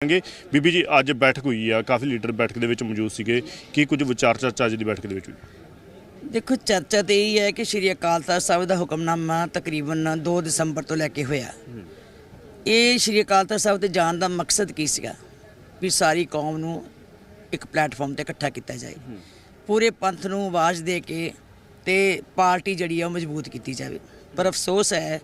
ਕਰਾਂਗੇ। ਬੀਬੀ ਜੀ, ਅੱਜ ਬੈਠਕ ਹੋਈ ਆ, ਕਾਫੀ ਲੀਡਰ ਬੈਠਕ ਦੇ ਵਿੱਚ ਮੌਜੂਦ ਸੀਗੇ। ਕੀ ਕੁਝ ਵਿਚਾਰ ਚਰਚਾ ਅੱਜ ਦੀ ਬੈਠਕ ਦੇ ਵਿੱਚ ਹੋਈ? ਦੇਖੋ, ਚਰਚਾ ਤੇ ਇਹ ਹੈ ਕਿ ਸ਼੍ਰੀ ਅਕਾਲ ਤਖਤ ਸਾਹਿਬ ਦਾ ਹੁਕਮਨਾਮਾ ਤਕਰੀਬਨ 2 ਦਸੰਬਰ ਤੋਂ ਲੈ ਕੇ ਹੋਇਆ। ਇਹ ਸ਼੍ਰੀ ਅਕਾਲ ਤਖਤ ਸਾਹਿਬ ਤੇ ਜਾਣ ਦਾ ਮਕਸਦ ਕੀ ਸੀਗਾ? ਵੀ ਸਾਰੀ ਕੌਮ ਨੂੰ ਇੱਕ ਪਲੇਟਫਾਰਮ ਤੇ ਇਕੱਠਾ ਕੀਤਾ ਜਾਏ। ਪੂਰੇ ਪੰਥ ਨੂੰ ਆਵਾਜ਼ ਦੇ ਕੇ ਤੇ ਪਾਰਟੀ ਜਿਹੜੀ ਆ ਉਹ ਮਜ਼ਬੂਤ ਕੀਤੀ ਜਾਵੇ। ਪਰ ਅਫਸੋਸ ਹੈ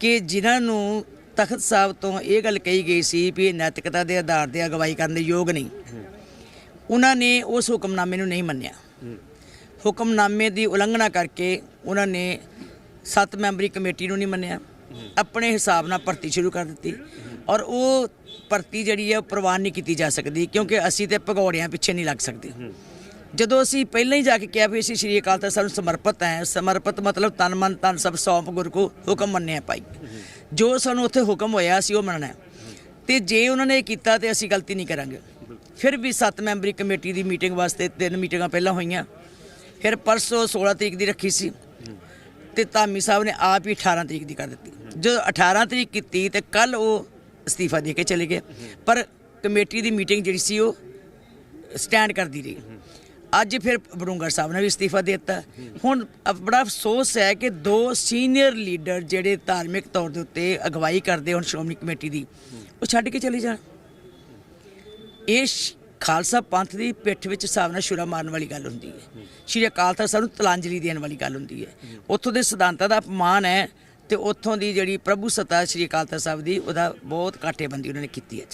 ਕਿ ਜਿਨ੍ਹਾਂ ਨੂੰ ਤਖਤ ਸਾਹਿਬ ਤੋਂ ਇਹ ਗੱਲ ਕਹੀ ਗਈ ਸੀ ਵੀ ਇਹ ਨੈਤਿਕਤਾ ਦੇ ਆਧਾਰ ਤੇ ਅਗਵਾਈ ਕਰਨ ਦੇ ਯੋਗ ਨਹੀਂ। ਉਹਨਾਂ ਨੇ ਉਸ ਹੁਕਮਨਾਮੇ ਨੂੰ ਨਹੀਂ ਮੰਨਿਆ। ਹੁਕਮਨਾਮੇ ਦੀ ਉਲੰਘਣਾ ਕਰਕੇ ਉਹਨਾਂ ਨੇ ਸੱਤ ਮੈਂਬਰੀ ਕਮੇਟੀ ਨੂੰ ਨਹੀਂ ਮੰਨਿਆ। ਆਪਣੇ ਹਿਸਾਬ ਨਾਲ ਭਰਤੀ ਸ਼ੁਰੂ ਕਰ ਦਿੱਤੀ ਔਰ ਉਹ ਭਰਤੀ ਜਿਹੜੀ ਹੈ ਉਹ ਪ੍ਰਵਾਨ ਨਹੀਂ ਕੀਤੀ ਜਾ ਸਕਦੀ ਕਿਉਂਕਿ ਅਸੀਂ ਤੇ ਭਗੌੜਿਆਂ ਪਿੱਛੇ ਨਹੀਂ ਲੱਗ ਸਕਦੇ। ਜਦੋਂ ਅਸੀਂ ਪਹਿਲਾਂ ਹੀ ਜਾ ਕੇ ਕਿਹਾ ਵੀ ਅਸੀਂ ਸ਼੍ਰੀ ਅਕਾਲ ਤਖਤ ਸਾਹਿਬ ਨੂੰ ਸਮਰਪਿਤ ਹੈ, ਸਮਰਪਿਤ ਮਤਲਬ ਤਨ ਮਨ ਤਨ ਸਭ ਸੌਂਪ ਗੁਰ ਕੋ ਹੁਕਮ ਮੰਨਿਆ ਪਾਈ ਜੋ ਸਾਨੂੰ ਉੱਥੇ ਹੁਕਮ ਹੋਇਆ ਸੀ ਉਹ ਮੰਨਣਾ ਹੈ। ਤੇ ਜੇ ਉਹਨਾਂ ਨੇ ਕੀਤਾ ਤੇ ਅਸੀਂ ਗਲਤੀ ਨਹੀਂ ਕਰਾਂਗੇ। ਫਿਰ ਵੀ ਸੱਤ ਮੈਂਬਰੀ ਕਮੇਟੀ ਦੀ ਮੀਟਿੰਗ ਵਾਸਤੇ ਤਿੰਨ ਮੀਟਿੰਗਾਂ ਪਹਿਲਾਂ ਹੋਈਆਂ। ਫਿਰ ਪਰਸੋਂ 16 ਤਰੀਕ ਦੀ ਰੱਖੀ ਸੀ। ਤੇ ਧਾਮੀ ਸਾਹਿਬ ਨੇ ਆਪ ਹੀ 18 ਤਰੀਕ ਦੀ ਕਰ ਦਿੱਤੀ। ਜਦੋਂ 18 ਤਰੀਕ ਕੀਤੀ ਤੇ ਕੱਲ ਉਹ ਅਸਤੀਫਾ ਦੇ ਕੇ ਚਲੇ ਗਏ। ਪਰ ਕਮੇਟੀ ਦੀ ਮੀਟਿੰਗ ਜਿਹੜੀ ਸੀ ਉਹ ਸਟੈਂਡ ਕਰਦੀ ਰਹੀ। ਅੱਜ ਫਿਰ ਬੜੂੰਗਰ ਸਾਹਿਬ ਨੇ ਵੀ ਅਸਤੀਫਾ ਦੇ ਦਿੱਤਾ। ਹੁਣ ਅਫ- ਬੜਾ ਅਫਸੋਸ ਹੈ ਕਿ ਦੋ ਸੀਨੀਅਰ ਲੀਡਰ ਜਿਹੜੇ ਧਾਰਮਿਕ ਤੌਰ ਦੇ ਉੱਤੇ ਅਗਵਾਈ ਕਰਦੇ ਹੁਣ ਸ਼੍ਰੋਮਣੀ ਕਮੇਟੀ ਦੀ, ਉਹ ਛੱਡ ਕੇ ਚਲੇ ਜਾਣ। ਇਹ ਖਾਲਸਾ ਪੰਥ ਦੀ ਪਿੱਠ ਵਿੱਚ ਹਿਸਾਬ ਨਾਲ ਛੁਰਾ ਮਾਰਨ ਵਾਲੀ ਗੱਲ ਹੁੰਦੀ ਹੈ। ਸ਼੍ਰੀ ਅਕਾਲ ਤਖਤ ਸਾਹਿਬ ਨੂੰ ਤਲਾਂਜਲੀ ਦੇਣ ਵਾਲੀ ਗੱਲ ਹੁੰਦੀ ਹੈ। ਉੱਥੋਂ ਦੇ ਸਿਧਾਂਤਾਂ ਦਾ ਅਪਮਾਨ ਹੈ ਤੇ ਉੱਥੋਂ ਦੀ ਜਿਹੜੀ ਪ੍ਰਭੂ ਸੱਤਾ ਸ਼੍ਰੀ ਅਕਾਲ ਤਖਤ ਸਾਹਿਬ ਦੀ, ਉਹਦਾ ਬਹੁਤ ਕਾਟੇਬੰਦੀ ਉਹਨਾਂ ਨੇ ਕੀਤੀ ਹੈ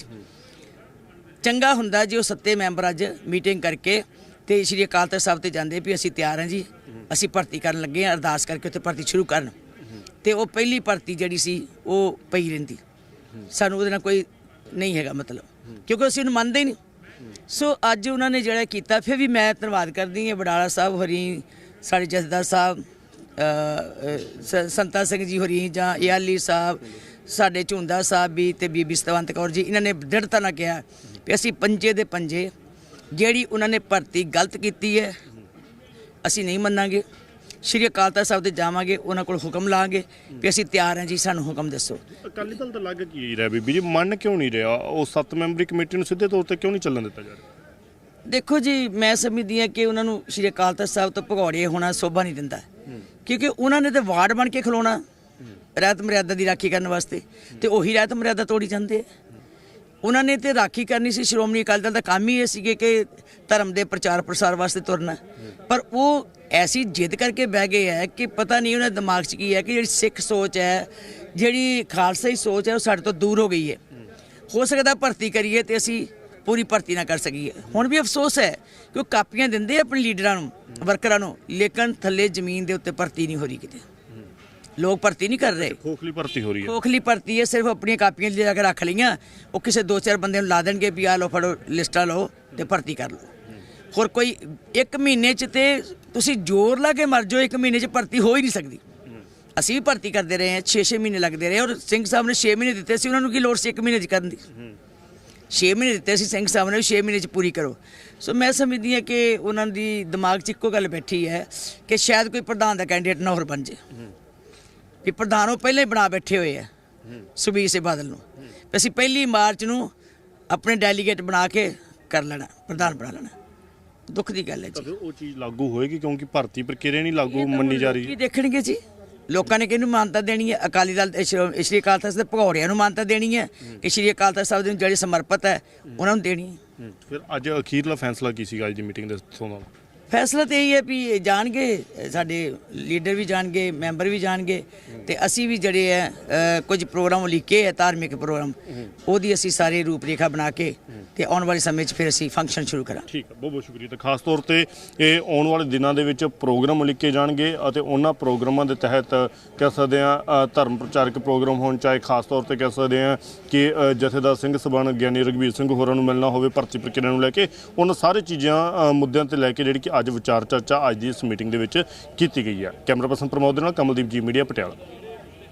ਚੰਗਾ ਹੁੰਦਾ ਜੇ ਉਹ ਸੱਤੇ ਮੈਂਬਰ ਅੱਜ ਮੀਟਿੰਗ ਕਰਕੇ ਤੇ ਸ਼੍ਰੀ ਅਕਾਲ ਤਖਤ ਸਾਹਿਬ ਤੇ ਜਾਂਦੇ ਵੀ ਅਸੀਂ ਤਿਆਰ ਹਾਂ ਜੀ। ਅਸੀਂ ਭਰਤੀ ਕਰਨ ਲੱਗੇ ਹਾਂ, ਅਰਦਾਸ ਕਰਕੇ ਉੱਥੇ ਭਰਤੀ ਸ਼ੁਰੂ ਕਰਨ। ਤੇ ਉਹ ਪਹਿਲੀ ਭਰਤੀ ਜਿਹੜੀ ਸੀ, ਉਹ ਪਈ ਰਹਿੰਦੀ। ਸਾਨੂੰ ਉਹਦੇ ਨਾਲ ਕੋਈ ਨਹੀਂ ਹੈਗਾ ਮਤਲਬ। ਕਿਉਂਕਿ ਅਸੀਂ ਉਹਨੂੰ ਮੰਨਦੇ ਹੀ ਨਹੀਂ। ਸੋ ਅੱਜ ਉਹਨਾਂ ਨੇ ਜਿਹੜਾ ਕੀਤਾ, ਫਿਰ ਵੀ ਮੈਂ ਧੰਨਵਾਦ ਕਰਦੀ ਹਾਂ ਬਡਾਲਾ ਸਾਹਿਬ ਹਰੀ, ਸਾਡੇ ਜਥੇਦਾਰ ਸਾਹਿਬ ਸ- ਸੰਤਾ ਸਿੰਘ ਜੀ ਹੋਰੀ ਜਾਂ ਇਆਲੀ ਸਾਹਿਬ, ਸਾਡੇ ਝੁੰਦਾ ਸਾਹਿਬ ਵੀ ਤੇ ਬੀਬੀ ਸਤਵੰਤ ਕੌਰ ਜੀ, ਇਹਨਾਂ ਨੇ ਦ੍ਰਿੜਤਾ ਨਾਲ ਕਿਹਾ ਵੀ ਅਸੀਂ ਪੰਜੇ ਦੇ ਪੰਜੇ ਜਿਹੜੀ ਉਹਨਾਂ ਨੇ ਭਰਤੀ ਗਲਤ ਕੀਤੀ ਹੈ ਅਸੀਂ ਨਹੀਂ ਮੰਨਾਂਗੇ। ਸ਼੍ਰੀ ਅਕਾਲ ਤਖਤ ਸਾਹਿਬ ਤੇ ਜਾਵਾਂਗੇ ਉਹਨਾਂ ਕੋਲ ਹੁਕਮ ਲਾਂਗੇ ਵੀ ਅਸੀਂ ਤਿਆਰ ਹਾਂ ਜੀ ਸਾਨੂੰ ਹੁਕਮ ਦੱਸੋ। ਅਕਾਲੀ ਦਲ ਤਾਂ ਲੱਗ ਕੀ ਰਿਹਾ ਬੀਬੀ ਜੀ? ਮੰਨ ਕਿਉਂ ਨਹੀਂ ਰਿਹਾ? ਉਹ ਸੱਤ ਮੈਂਬਰੀ ਕਮੇਟੀ ਨੂੰ ਸਿੱਧੇ ਤੌਰ ਤੇ ਕਿਉਂ ਨਹੀਂ ਚੱਲਣ ਦਿੱਤਾ ਜਾ ਰਿਹਾ? ਦੇਖੋ ਜੀ ਮੈਂ ਸਮਝਦੀ ਹਾਂ ਕਿ ਉਹਨਾਂ ਨੂੰ ਸ਼੍ਰੀ ਅਕਾਲ ਤਖਤ ਸਾਹਿਬ ਤੋਂ ਭਗੌੜੇ ਹੋਣਾ ਸੋਭਾ ਨਹੀਂ ਦਿੰਦਾ। ਕਿਉਂਕਿ ਉਹਨਾਂ ਨੇ ਤੇ ਵਾਰਡ ਬਣ ਕੇ ਖਲੋਣਾ ਰਹਿਤ ਮਰਿਆਦਾ ਦੀ ਰਾਖੀ ਕਰਨ ਵਾਸਤੇ। ਤੇ ਉਹੀ ਰਹਿਤ ਮਰਿਆਦਾ ਤੋੜੀ ਜਾਂਦੇ ਆ। ਉਹਨਾਂ ਨੇ ਤੇ ਰਾਖੀ ਕਰਨੀ ਸੀ, ਸ਼੍ਰੋਮਣੀ ਅਕਾਲੀ ਦਲ ਦਾ ਕੰਮ ਹੀ ਇਹ ਸੀਗੇ ਕਿ ਧਰਮ ਦੇ ਪ੍ਰਚਾਰ ਪ੍ਰਸਾਰ ਵਾਸਤੇ ਤੁਰਨਾ। ਪਰ ਉਹ ਐਸੀ ਜਿੱਦ ਕਰਕੇ ਬਹਿ ਗਏ ਹੈ ਕਿ ਪਤਾ ਨਹੀਂ ਉਹਨਾਂ ਦੇ ਦਿਮਾਗ 'ਚ ਕੀ ਹੈ ਕਿ ਜਿਹੜੀ ਸਿੱਖ ਸੋਚ ਹੈ, ਜਿਹੜੀ ਖਾਲਸਾਈ ਸੋਚ ਹੈ, ਉਹ ਸਾਡੇ ਤੋਂ ਦੂਰ ਹੋ ਗਈ ਹੈ। ਹੋ ਸਕਦਾ ਭਰਤੀ ਕਰੀਏ ਤੇ ਅਸੀਂ ਪੂਰੀ ਭਰਤੀ ਨਾ ਕਰ ਸਕੀਏ। ਹੁਣ ਵੀ ਅਫਸੋਸ ਹੈ ਕਿ ਉਹ ਕਾਪੀਆਂ ਦਿੰਦੇ ਆਪਣੇ ਲੀਡਰਾਂ ਨੂੰ, ਵਰਕਰਾਂ ਨੂੰ, ਲੇਕਿਨ ਥੱਲੇ ਜ਼ਮੀਨ ਦੇ ਉੱਤੇ ਭਰਤੀ ਨਹੀਂ ਹੋ ਰਹੀ ਕਿਤੇ। ਲੋਕ ਭਰਤੀ ਨਹੀਂ ਕਰ ਰਹੇ ਖੋਖਲੀ ਭਰਤੀ ਹੋ ਰਹੀ ਹੈ। ਖੋਖਲੀ ਭਰਤੀ ਹੈ ਸਿਰਫ ਆਪਣੀਆਂ ਕਾਪੀਆਂ ਲਿਆ ਕੇ ਰੱਖ ਲਈਆਂ। ਉਹ ਕਿਸੇ ਦੋ ਚਾਰ ਬੰਦੇ ਨੂੰ ਲਾ ਦੇਣਗੇ ਵੀ ਆ ਲਓ ਫੜੋ ਲਿਸਟਾਂ ਲਓ ਤੇ ਭਰਤੀ ਕਰ ਲਓ। ਹੋਰ ਕੋਈ ਇੱਕ ਮਹੀਨੇ ਚ ਤੇ ਤੁਸੀਂ ਜ਼ੋਰ ਲਾ ਕੇ ਮਰ ਜਾਓ ਇੱਕ ਮਹੀਨੇ ਚ ਭਰਤੀ ਹੋ ਹੀ ਨਹੀਂ ਸਕਦੀ। ਅਸੀਂ ਵੀ ਭਰਤੀ ਕਰਦੇ ਰਹੇ ਹਾਂ 6-6 ਮਹੀਨੇ ਲੱਗਦੇ ਰਹੇ ਔਰ ਸਿੰਘ ਸਾਹਿਬ ਨੇ 6 ਮਹੀਨੇ ਦਿੱਤੇ ਸੀ ਉਹਨਾਂ ਨੂੰ ਕੀ ਲੋੜ ਸੀ ਇੱਕ ਮਹੀਨੇ ਚ ਕਰਨ ਦੀ? 6 ਮਹੀਨੇ ਦਿੱਤੇ ਸੀ ਸਿੰਘ ਸਾਹਿਬ ਨੇ 6 ਮਹੀਨੇ ਚ ਪੂਰੀ ਕਰੋ। ਸੋ ਮੈਂ ਸਮਝਦੀ ਹਾਂ ਕਿ ਉਹਨਾਂ ਦੀ ਦਿਮਾਗ 'ਚ ਇੱਕੋ ਗੱਲ ਬੈਠੀ ਹੈ ਕਿ ਸ਼ਾਇਦ ਕੋਈ ਪ੍ਰਧਾਨ ਦਾ ਕੈਂਡੀਡੇਟ ਨਾ ਹੋਰ ਬਣ ਜੇ। ਵੀ ਪ੍ਰਧਾਨ ਉਹ ਪਹਿਲਾਂ ਹੀ ਬਣਾ ਬੈਠੇ ਹੋਏ ਆ ਸੁਬੀਰ ਸੇ ਬਾਦਲ ਨੂੰ। ਵੀ ਅਸੀਂ ਪਹਿਲੀ ਮਾਰਚ ਨੂੰ ਆਪਣੇ ਡੈਲੀਗੇਟ ਬਣਾ ਕੇ ਕਰ ਲੈਣਾ ਪ੍ਰਧਾਨ ਬਣਾ ਲੈਣਾ। ਦੁੱਖ ਦੀ ਗੱਲ ਹੈ ਜੀ। ਉਹ ਚੀਜ਼ ਲਾਗੂ ਹੋਏਗੀ ਕਿਉਂਕਿ ਭਰਤੀ ਪ੍ਰਕਿਰਿਆ ਨਹੀਂ ਲਾਗੂ ਮੰਨੀ ਜਾ ਰਹੀ। ਕੀ ਦੇਖਣਗੇ ਜੀ। ਲੋਕਾਂ ਨੇ ਕਿਹਨੂੰ ਮਾਨਤਾ ਦੇਣੀ ਹੈ? ਅਕਾਲੀ ਦਲ ਤੇ ਸ਼੍ਰੋ- ਅਕਾਲ ਤਖਤ ਦੇ ਭਗੌੜਿਆਂ ਨੂੰ ਮਾਨਤਾ ਦੇਣੀ ਹੈ ਕਿ ਸ਼੍ਰੀ ਅਕਾਲ ਤਖਤ ਸਾਹਿਬ ਦੇ ਜਿਹੜੇ ਸਮਰਪਿਤ ਹੈ ਉਹਨਾਂ ਨੂੰ ਦੇਣੀ ਹੈ। ਹੂੰ। ਫਿਰ ਅੱਜ ਅਖੀਰਲਾ ਫੈਸਲਾ ਕੀ ਸੀਗਾ ਅੱਜ ਦੀ ਮੀਟਿੰਗ ਦੇ ਤੋਂ ਦਾ ਫੈਸਲਾ ਤੇ ਇਹ ਹੈ ਵੀ ਇਹ ਜਾਣਗੇ ਸਾਡੇ ਲੀਡਰ ਵੀ ਜਾਣਗੇ, ਮੈਂਬਰ ਵੀ ਜਾਣਗੇ ਤੇ ਅਸੀਂ ਵੀ ਜਿਹੜੇ ਹੈ ਕੁਝ ਪ੍ਰੋਗਰਾਮ ਉਲੀਕੇ ਹੈ, ਧਾਰਮਿਕ ਪ੍ਰੋਗਰਾਮ, ਉਹਦੀ ਅਸੀਂ ਸਾਰੇ ਰੂਪਰੇਖਾ ਬਣਾ ਕੇ ਤੇ ਆਉਣ ਵਾਲੇ ਸਮੇਂ 'ਚ ਫਿਰ ਅਸੀਂ ਫੰਕਸ਼ਨ ਸ਼ੁਰੂ ਕਰਾਂਗੇ। ਠੀਕ ਹੈ, ਬਹੁਤ ਬਹੁਤ ਸ਼ੁਕਰੀਆ। ਤੇ ਖਾਸ ਤੌਰ ਤੇ ਇਹ ਆਉਣ ਵਾਲੇ ਦਿਨਾਂ ਦੇ ਵਿੱਚ ਪ੍ਰੋਗਰਾਮ ਉਲੀਕੇ ਜਾਣਗੇ ਅਤੇ ਉਹਨਾਂ ਪ੍ਰੋਗਰਾਮਾਂ ਦੇ ਤਹਿਤ ਕਹਿ ਸਕਦੇ ਆ ਧਰਮ ਪ੍ਰਚਾਰਕ ਪ੍ਰੋਗਰਾਮ ਹੋਣ, ਚਾਹੇ ਖਾਸ ਤੌਰ ਤੇ ਕਹਿ ਸਕਦੇ ਆ ਕਿ ਜਥੇਦਾਰ ਸਿੰਘ ਸਬਣ ਗਿਆਨੀ ਰਗਵੀਰ ਸਿੰਘ ਹੋਰਾਂ ਨੂੰ ਮਿਲਣਾ ਹੋਵੇ, ਭਰਤੀ ਪ੍ਰਕਿਰਿਆ ਨੂੰ ਲੈ ਕੇ, ਉਹਨਾਂ ਸਾਰੇ ਚੀਜ਼ਾਂ ਮੁੱਦਿਆਂ ਤੇ ਲੈ ਕੇ ਜਿਹੜੀ ਕਿ ਅੱਜ ਵਿਚਾਰ ਚਰਚਾ ਅੱਜ ਦੀ ਇਸ ਮੀਟਿੰਗ ਦੇ ਵਿੱਚ ਕੀਤੀ ਗਈ ਹੈ। ਕੈਮਰਾ ਪਰਸਨ ਪ੍ਰਮੋਦ ਦੇ ਨਾਲ ਕਮਲਦੀਪ ਜੀ, ਮੀਡੀਆ ਪਟਿਆਲਾ।